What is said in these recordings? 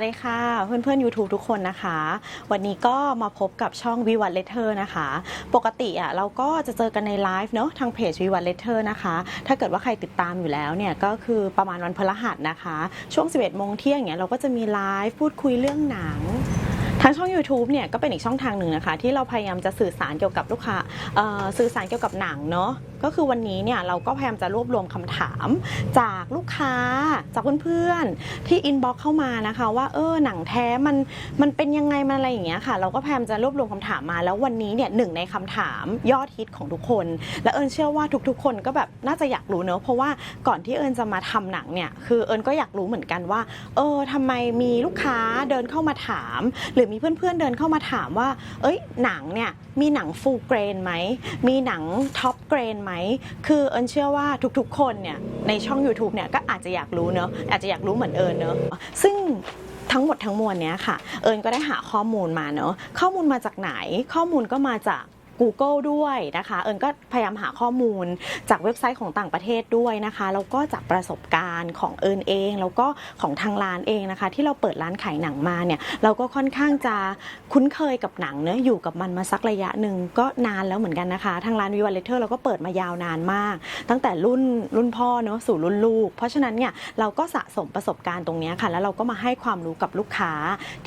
วัสดีค่ะ เพื่อนๆ YouTube ทุกคนนะคะ วันนี้ก็มาพบกับช่องวิวัฒเลเทอร์นะคะ ปกติอะเราก็จะเจอกันในไลฟ์เนาะทางเพจวิวัฒเลเทอร์นะคะ ถ้าเกิดว่าใครติดตามอยู่แล้วเนี่ยก็คือประมาณวันพฤหัสนะคะ ช่วง 11โมงเที่ยงเงี้ยเราก็จะมีไลฟ์พูดคุยเรื่องหนังทางช่อง YouTube เนี่ยก็เป็นอีกช่องทางหนึ่งนะคะ ที่เราพยายามจะสื่อสารเกี่ยวกับลูกค้าสื่อสารเกี่ยวกับหนังเนาะ ก็คือวันนี้เนี่ยเราก็พยายามจะรวบรวมคำถาม จากลูกค้าจากเพื่อนๆที่อินบ็อกเข้ามานะคะ ว่าเออหนังแท้มันมันเป็นยังไงมันอะไรอย่างเงี้ยค่ะ เราก็พยายามจะรวบรวมคำถามมา แล้ววันนี้เนี่ยหนึ่งในคำถามยอดฮิตของทุกคน และเอิญเชื่อว่าทุกๆ คนก็แบบน่าจะอยากรู้เนอะเพราะว่าก่อนที่เอิญจะมาทำหนังเนี่ยคือเอิญก็อยากรู้เหมือนกันว่า เออทำไมมีลูกค้าเดินเข้ามาถาม หรือมีเพื่อนๆเดินเข้ามาถามว่า เอ้ยหนังเนี่ยมีหนังฟูลเกรนไหมมีหนังท็อปเกรนไหมคือเอิญเชื่อว่าทุกๆ คนเนี่ยในช่อง YouTube เนี่ยก็อาจจะอยากรู้เนอะอาจจะอยากรู้เหมือนเอิญเนอะซึ่งทั้งหมดทั้งมวลเนี้ยค่ะ เอิญก็ได้หาข้อมูลมาเนอะข้อมูลมาจากไหนข้อมูลก็มาจาก Google ด้วยนะคะ เอิญก็พยายามหาข้อมูลจากเว็บไซต์ของต่างประเทศด้วยนะคะ แล้วก็จากประสบการณ์ของเอิญเอง แล้วก็ของทางร้านเองนะคะ ที่เราเปิดร้านขายหนังมาเนี่ยเราก็ค่อนข้างจะคุ้นเคยกับหนังเนอะอยู่กับมันมาสักระยะหนึ่งก็นานแล้วเหมือนกันนะคะทางร้านวิวัลเลเทอร์เราก็เปิดมายาวนานมาก ตั้งแต่รุ่นรุ่นพ่อเนอะสู่รุ่นลูก เพราะฉะนั้นเนี่ยเราก็สะสมประสบการณ์ตรงนี้ค่ะ แล้วเราก็มาให้ความรู้กับลูกค้า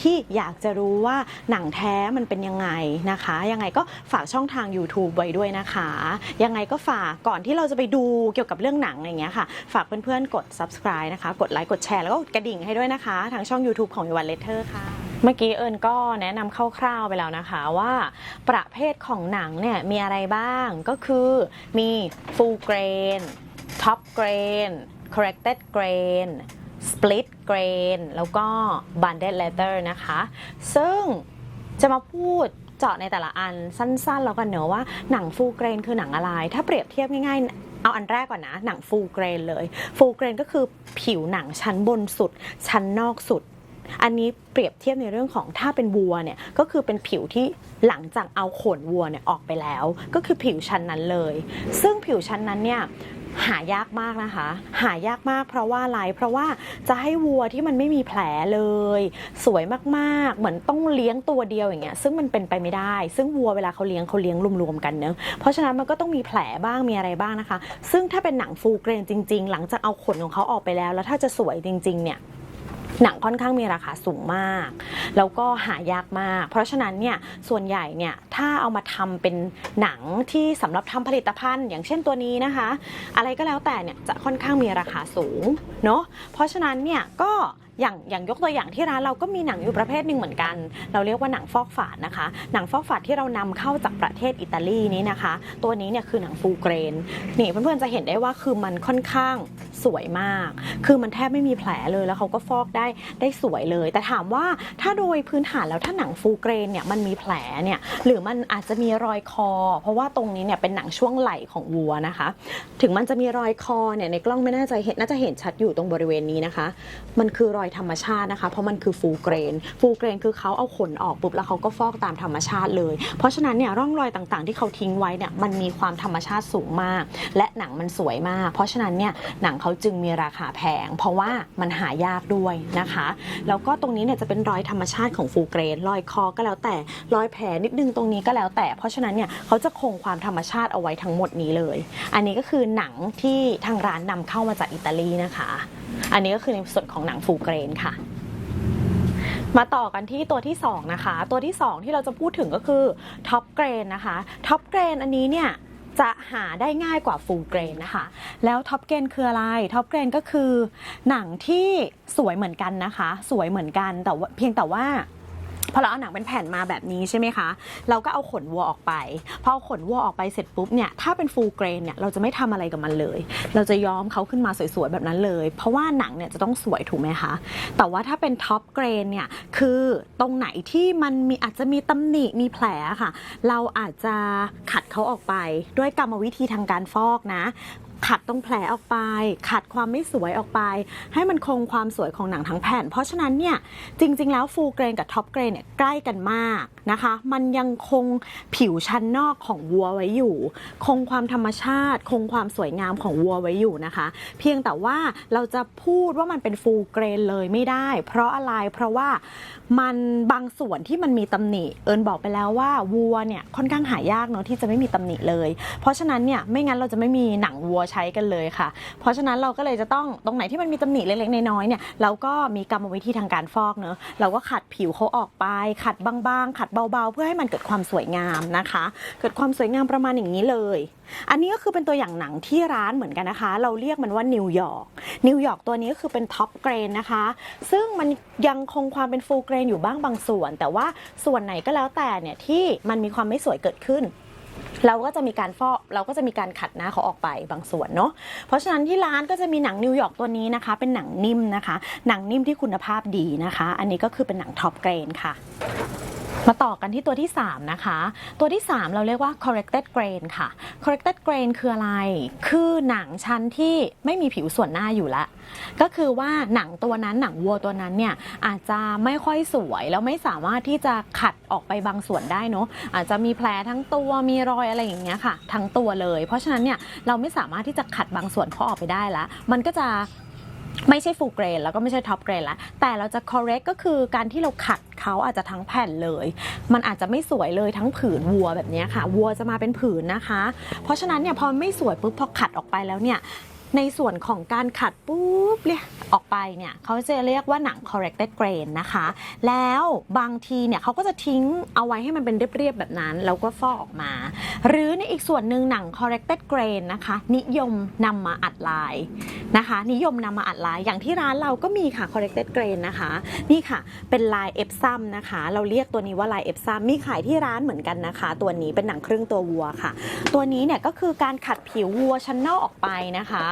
ที่อยากจะรู้ว่าหนังแท้มันเป็นยังไงนะคะ ยังไงก็ฝากช่องทาง YouTube ไว้ด้วยนะคะ ยังไงก็ฝากก่อนที่เราจะไปดูเกี่ยวกับเรื่องหนังอย่างเงี้ยค่ะ ฝากเพื่อนๆกด subscribe นะคะ กดไลค์กดแชร์แล้วก็กระดิ่งให้ด้วยนะคะ ทางช่อง YouTube ของ y วันเลเทอร์ค่ะเมื่อกี้เอิญก็แนะนำคร่าวๆไปแล้วนะคะว่า ประเภทของหนังเนี่ยมีอะไรบ้างก็คือมี full grain top grain corrected grain split grain แล้วก็ bundled leather นะคะ ซึ่งจะมาพูด เจาะในแต่ละอันสั้นๆ แล้วกันเนอะว่าหนัง full grain คือหนังอะไร ถ้าเปรียบเทียบง่ายๆ เอาอันแรกก่อนนะ หนัง full grain เลย full grain ก็คือผิวหนังชั้นบนสุด ชั้นนอกสุด อันนี้เปรียบเทียบในเรื่องของถ้าเป็นวัวเนี่ยก็คือเป็นผิวที่หลังจากเอาขนวัวเนี่ยออกไปแล้ว ก็คือผิวชั้นนั้นเลย ซึ่งผิวชั้นนั้นเนี่ย หายากมากนะคะ หายากมากเพราะว่าอะไรเพราะว่าจะให้วัวที่มันไม่มีแผลเลย สวยมากๆ เหมือนต้องเลี้ยงตัวเดียวอย่างเงี้ยซึ่งมันเป็นไปไม่ได้ ซึ่งวัวเวลาเขาเลี้ยงเขาเลี้ยงรวมๆกันเนอะเพราะฉะนั้นมันก็ต้องมีแผลบ้างมีอะไรบ้างนะคะ ซึ่งถ้าเป็นหนังฟูเกรนจริง ๆ หลังจากเอาขนของเขาออกไปแล้ว แล้วถ้าจะสวยจริงๆเนี่ย หนังค่อนข้างมีราคาสูงมาก แล้วก็หายากมาก เพราะฉะนั้นเนี่ยส่วนใหญ่เนี่ยถ้าเอามาทำเป็นหนังที่สำหรับทำผลิตภัณฑ์ อย่างเช่นตัวนี้นะคะ อะไรก็แล้วแต่เนี่ยจะค่อนข้างมีราคาสูงเนาะเพราะฉะนั้นเนี่ยก็ อย่างอย่างยกตัวอย่างที่ร้านเราก็มีหนังอยู่ประเภทหนึ่งเหมือนกัน เราเรียกว่าหนังฟอกฝาดนะคะ หนังฟอกฝาดที่เรานำเข้าจากประเทศอิตาลีนี้นะคะ ตัวนี้เนี่ยคือหนังฟูเกรนนี่เพื่อนๆจะเห็นได้ว่าคือมันค่อนข้างสวยมาก คือมันแทบไม่มีแผลเลยแล้วเขาก็ฟอกได้ได้สวยเลย แต่ถามว่าถ้าโดยพื้นฐานแล้วถ้าหนังฟูเกรนเนี่ยมันมีแผลเนี่ยหรือมันอาจจะมีรอยคอ เพราะว่าตรงนี้เนี่ยเป็นหนังช่วงไหล่ของวัวนะคะ ถึงมันจะมีรอยคอเนี่ยในกล้องไม่น่าจะเห็นน่าจะเห็นชัดอยู่ตรงบริเวณนี้นะคะ มันคือรอยธรรมชาตินะคะ เพราะมันคือฟูเกรน ฟูเกรนคือเขาเอาขนออกปุ๊บแล้วเขาก็ฟอกตามธรรมชาติเลย เพราะฉะนั้นเนี่ยร่องรอยต่างๆ ที่เขาทิ้งไว้เนี่ยมันมีความธรรมชาติสูงมาก และหนังมันสวยมาก เพราะฉะนั้นเนี่ยหนังเขาจึงมีราคาแพง เพราะว่ามันหายากด้วยนะคะแล้วก็ตรงนี้เนี่ยจะเป็นรอยธรรมชาติของฟูเกรนรอยคอก็แล้วแต่รอยแผลนิดนึงตรงนี้ก็แล้วแต่ เพราะฉะนั้นเนี่ยเขาจะคงความธรรมชาติเอาไว้ทั้งหมดนี้เลย อันนี้ก็คือหนังที่ทางร้านนำเข้ามาจากอิตาลีนะคะ อันนี้ก็คือในส่วนของหนังฟูเกรนค่ะ มาต่อกันที่ตัวที่ 2 นะคะ ตัวที่ 2 ที่เราจะพูดถึงก็คือท็อปเกรนนะคะท็อปเกรนอันนี้เนี่ยจะหาได้ง่ายกว่าฟูลเกรนนะคะ แล้วท็อปเกรนคืออะไรท็อปเกรนก็คือหนังที่สวยเหมือนกันนะคะ สวยเหมือนกันแต่เพียงแต่ว่า พอเราเอาหนังเป็นแผ่นมาแบบนี้ใช่ไหมคะ เราก็เอาขนวัวออกไป พอเอาขนวัวออกไปเสร็จปุ๊บเนี่ย ถ้าเป็นฟูลเกรนเนี่ย เราจะไม่ทำอะไรกับมันเลย เราจะย้อมเขาขึ้นมาสวยๆ แบบนั้นเลย เพราะว่าหนังเนี่ยจะต้องสวยถูกไหมคะ แต่ว่าถ้าเป็นท็อปเกรนเนี่ย คือตรงไหนที่มันมีอาจจะมีตำหนิ มีแผลค่ะ เราอาจจะขัดเขาออกไปด้วยกรรมวิธีทางการฟอกนะ ขัดตรงแผลออกไป ขัดความไม่สวยออกไป ให้มันคงความสวยของหนังทั้งแผ่น เพราะฉะนั้นเนี่ยจริง ๆ แล้วฟูลเกรนกับท็อปเกรนเนี่ยใกล้กันมากนะคะ มันยังคงผิวชั้นนอกของวัวไว้อยู่ คงความธรรมชาติ คงความสวยงามของวัวไว้อยู่นะคะ เพียงแต่ว่าเราจะพูดว่ามันเป็นฟูลเกรนเลยไม่ได้ เพราะอะไรเพราะว่ามันบางส่วนที่มันมีตำหนิ เอิญบอกไปแล้วว่าวัวเนี่ยค่อนข้างหายากเนาะที่จะไม่มีตำหนิเลย เพราะฉะนั้นเนี่ยไม่งั้นเราจะไม่มีหนังวัวใช้กันเลยค่ะ เพราะฉะนั้นเราก็เลยจะต้องตรงไหนที่มันมีตำหนิเล็กๆน้อยๆเนี่ยเราก็มีกรรมวิธีทางการฟอกเนอะเราก็ขัดผิวเขาออกไป ขัดบางๆ ขัดเบาๆ เพื่อให้มันเกิดความสวยงามนะคะ เกิดความสวยงามประมาณอย่างนี้เลย อันนี้ก็คือเป็นตัวอย่างหนังที่ร้านเหมือนกันนะคะ เราเรียกมันว่านิวยอร์กนิวยอร์กตัวนี้ก็คือเป็นท็อปเกรนนะคะ ซึ่งมันยังคงความเป็นฟูลเกรนอยู่บ้างบางส่วน แต่ว่าส่วนไหนก็แล้วแต่เนี่ยที่มันมีความไม่สวยเกิดขึ้น เราก็จะมีการฟอกเราก็จะมีการขัดหน้าเขาออกไปบางส่วนเนาะเพราะฉะนั้นที่ร้านก็จะมีหนังนิวยอร์กตัวนี้นะคะ เป็นหนังนิ่มนะคะ หนังนิ่มที่คุณภาพดีนะคะ อันนี้ก็คือเป็นหนังท็อปเกรนค่ะ มาต่อกันที่ตัวที่ 3 นะคะ ตัวที่ 3 เราเรียกว่า corrected grain ค่ะ corrected grain คืออะไร คือหนังชั้นที่ไม่มีผิวส่วนหน้าอยู่ละก็คือว่าหนังตัวนั้นหนังวัวตัวนั้นเนี่ยอาจจะไม่ค่อยสวยแล้วไม่สามารถที่จะขัดออกไปบางส่วนได้เนาะอาจจะมีแผลทั้งตัวมีรอยอะไรอย่างเงี้ยค่ะ ทั้งตัวเลย เพราะฉะนั้นเนี่ยเราไม่สามารถที่จะขัดบางส่วนเขาออกไปได้ละมันก็จะ ไม่ใช่ full grain แล้วก็ไม่ใช่ท็อปเกรนละแต่เราจะ correct ก็คือการที่เราขัดเขาอาจจะทั้งแผ่นเลย มันอาจจะไม่สวยเลยทั้งผืนวัวแบบนี้ค่ะ วัวจะมาเป็นผืนนะคะ เพราะฉะนั้นเนี่ยพอไม่สวยปุ๊บพอขัดออกไปแล้วเนี่ย ในส่วนของการขัดปุ๊บเนี่ยออกไปเนี่ยเขาจะเรียกว่าหนัง corrected grain นะคะ แล้วบางทีเนี่ยเขาก็จะทิ้งเอาไว้ให้มันเป็นเรียบๆแบบนั้นแล้วก็ฟอกออกมา หรือในอีกส่วนหนึ่งหนัง corrected grain นะคะ นิยมนำมาอัดลายนะคะ นิยมนำมาอัดลายอย่างที่ร้านเราก็มีค่ะ corrected grain นะคะ นี่ค่ะเป็นลายเอฟซัมนะคะ เราเรียกตัวนี้ว่าลายเอฟซัมมีขายที่ร้านเหมือนกันนะคะ ตัวนี้เป็นหนังครึ่งตัววัวค่ะ ตัวนี้เนี่ยก็คือการขัดผิววัวชั้นนอกออกไปนะคะ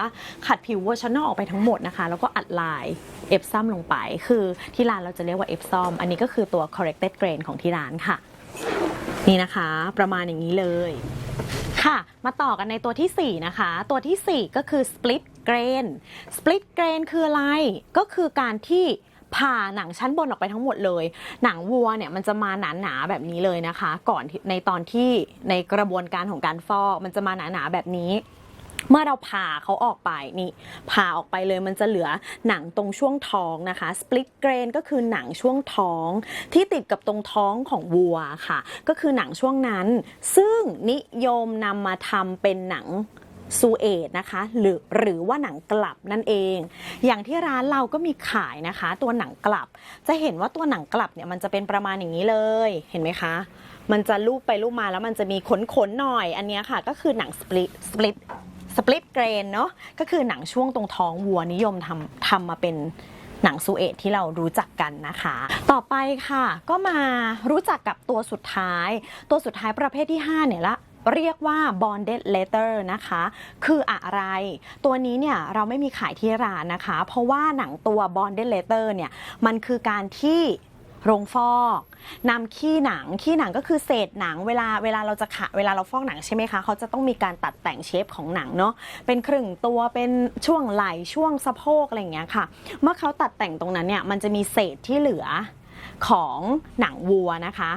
ขัดผิววัวชั้นนอกออกไปทั้งหมดนะคะ แล้วก็อัดลายเอฟซัมลงไป คือที่ร้านเราจะเรียกว่าเอฟซอมอันนี้ก็คือตัว corrected grain ของที่ร้านค่ะ นี่นะคะ ประมาณอย่างนี้เลยค่ะ มาต่อกันในตัวทีสี่4 นะคะ ตัวทีสี่ 4 ก็คือ split grain split grain คืออะไร ก็คือการที่ผ่าหนังชั้นบนออกไปทั้งหมดเลย หนังวัวเนี่ยมันจะมาหนาๆแบบนี้เลยนะคะ ก่อนในตอนที่ในกระบวนการของการฟอกมันจะมาหนาๆแบบนี้ เมื่อเราผ่าเขาออกไปนี่ผ่าออกไปเลยมันจะเหลือหนังตรงช่วงท้องนะคะ split grain ก็คือหนังช่วงท้องที่ติดกับตรงท้องของวัวค่ะ ก็คือหนังช่วงนั้น ซึ่งนิยมนำมาทำเป็นหนังซูเอตนะคะหรือหรือว่าหนังกลับนั่นเอง อย่างที่ร้านเราก็มีขายนะคะ ตัวหนังกลับ จะเห็นว่าตัวหนังกลับเนี่ยมันจะเป็นประมาณอย่างนี้เลยเห็นไหมคะ มันจะลูบไปลูบมาแล้วมันจะมีขนๆหน่อยอันนี้ค่ะ ก็คือหนังสปลิตสปลิต สปลิตเกรนเนาะก็คือหนังช่วงตรงท้องวัวนิยมทำทำมาเป็นหนังซูเอตที่เรารู้จักกันนะคะ ต่อไปค่ะ ก็มารู้จักกับตัวสุดท้าย ตัวสุดท้ายประเภทที่ 5 เนี่ยละเรียกว่า bonded leather นะคะ คืออะไร ตัวนี้เนี่ยเราไม่มีขายที่ร้านนะคะ เพราะว่าหนังตัว bonded leather เนี่ยมันคือการที่ โรงฟอกนำขี้หนังขี้หนังก็คือเศษหนังเวลาเวลาเราจะขะเวลาเราฟอกหนังใช่ไหมคะเขาจะต้องมีการตัดแต่งเชฟของหนังเนาะเป็นครึ่งตัวเป็นช่วงไหล่ช่วงสะโพกอะไรอย่างเงี้ยค่ะ เมื่อเขาตัดแต่งตรงนั้นเนี่ยมันจะมีเศษที่เหลือของหนังวัวนะคะ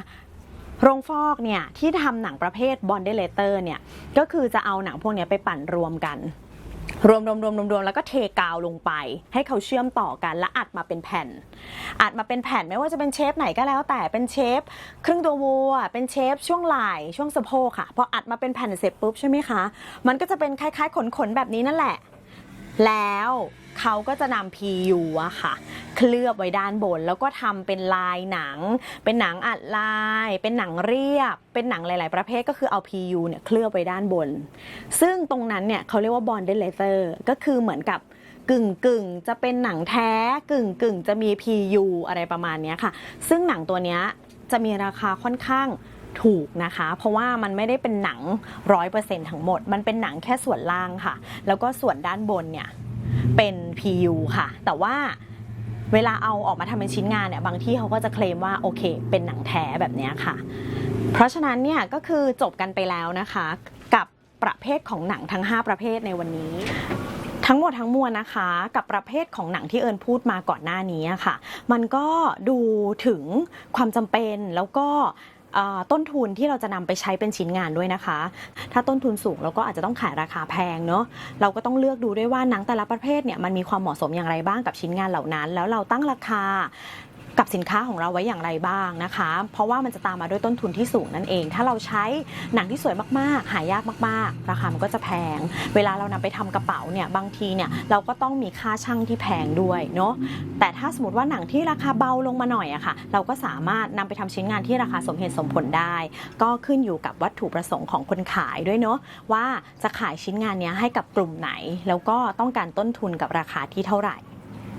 โรงฟอกเนี่ยที่ทำหนังประเภทบอนเดเลเตอร์เนี่ยก็คือจะเอาหนังพวกนี้ไปปั่นรวมกัน รวมรวมรวมรวมรวมแล้วก็เทกาวลงไป ให้เขาเชื่อมต่อกันแล้วอัดมาเป็นแผ่น อัดมาเป็นแผ่นไม่ว่าจะเป็นเชฟไหนก็แล้ว แต่เป็นเชฟครึ่งตัววัวเป็นเชฟช่วงไหล่ช่วงสะโพกค่ะพออัดมาเป็นแผ่นเสร็จปุ๊บใช่ไหมคะ มันก็จะเป็นคล้ายๆขนๆแบบนี้นั่นแหละ แล้วเขาก็จะนำ PU อะค่ะ เคลือบไว้ด้านบน แล้วก็ทำเป็นลายหนัง เป็นหนังอัดลาย เป็นหนังเรียบ เป็นหนังหลาย ๆ ประเภทก็คือเอา PU เนี่ยเคลือบไว้ด้านบน ซึ่งตรงนั้นเนี่ยเขาเรียกว่า bonded leather ก็คือเหมือนกับกึ่งกึ่งจะเป็นหนังแท้กึ่งกึ่งจะมี PU อะไรประมาณนี้ค่ะ ซึ่งหนังตัวเนี้ยจะมีราคาค่อนข้าง ถูกนะคะ เพราะว่ามันไม่ได้เป็นหนังร้อยเปอร์เซ็นทั้งหมด มันเป็นหนังแค่ส่วนล่างค่ะ แล้วก็ส่วนด้านบนเนี่ยเป็น PU ค่ะ แต่ว่าเวลาเอาออกมาทำเป็นชิ้นงานเนี่ยบางที่เขาก็จะเคลมว่าโอเค เป็นหนังแท้แบบนี้ค่ะ เพราะฉะนั้นเนี่ยก็คือจบกันไปแล้วนะคะ กับประเภทของหนังทั้ง 5 ประเภทในวันนี้ทั้งหมดทั้งมวลนะคะกับประเภทของหนังที่เอิญพูดมาก่อนหน้านี้ค่ะ มันก็ดูถึงความจำเป็นแล้วก็ ต้นทุนที่เราจะนำไปใช้เป็นชิ้นงานด้วยนะคะ ถ้าต้นทุนสูงเราก็อาจจะต้องขายราคาแพงเนาะเราก็ต้องเลือกดูด้วยว่าหนังแต่ละประเภทเนี่ยมันมีความเหมาะสมอย่างไรบ้างกับชิ้นงานเหล่านั้น แล้วเราตั้งราคา กับสินค้าของเราไว้อย่างไรบ้างนะคะ เพราะว่ามันจะตามมาด้วยต้นทุนที่สูงนั่นเอง ถ้าเราใช้หนังที่สวยมากๆ หายากมากๆ ราคามันก็จะแพง เวลาเรานำไปทำกระเป๋าเนี่ยบางทีเนี่ยเราก็ต้องมีค่าช่างที่แพงด้วยเนาะแต่ถ้าสมมติว่าหนังที่ราคาเบาลงมาหน่อยอะค่ะ เราก็สามารถนำไปทำชิ้นงานที่ราคาสมเหตุสมผลได้ ก็ขึ้นอยู่กับวัตถุประสงค์ของคนขายด้วยเนาะว่าจะขายชิ้นงานนี้ให้กับกลุ่มไหน แล้วก็ต้องการต้นทุนกับราคาที่เท่าไหร่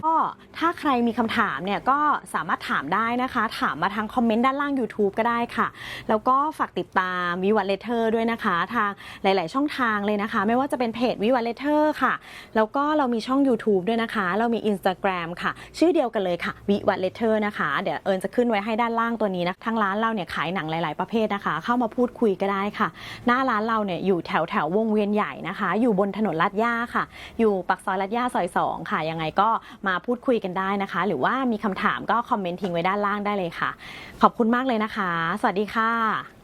ก็ถ้าใครมีคำถามเนี่ยก็สามารถถามได้นะคะ ถามมาทางคอมเมนต์ด้านล่าง YouTube ก็ได้ค่ะ แล้วก็ฝากติดตามวิวั t เลเทอร์ด้วยนะคะ ทางหลาย ๆ ช่องทางเลยนะคะ ไม่ว่าจะเป็นเพจวิวั t เลเทอร์ค่ะ แล้วก็เรามีช่อง YouTube ด้วยนะคะ เรามี Instagram ค่ะ ชื่อเดียวกันเลยค่ะวิวั t เลเทอร์นะคะ เดี๋ยวเอิญจะขึ้นไว้ให้ด้านล่างตัวนี้นะทางร้านเราเนี่ยขายหนังหลาย ๆ ประเภทนะคะ เข้ามาพูดคุยก็ได้ค่ะ หน้าร้านเราเนี่ยอยู่แถวแถววงเวียนใหญ่นะคะ อยู่บนถนนลาดย่าค่ะ อยู่ปากซอยลาดย่าซอย2ค่ะยังไงก็มาพูดคุยกันได้นะคะ หรือว่ามีคำถามก็คอมเมนต์ทิ้งไว้ด้านล่างได้เลยค่ะ ขอบคุณมากเลยนะคะ สวัสดีค่ะ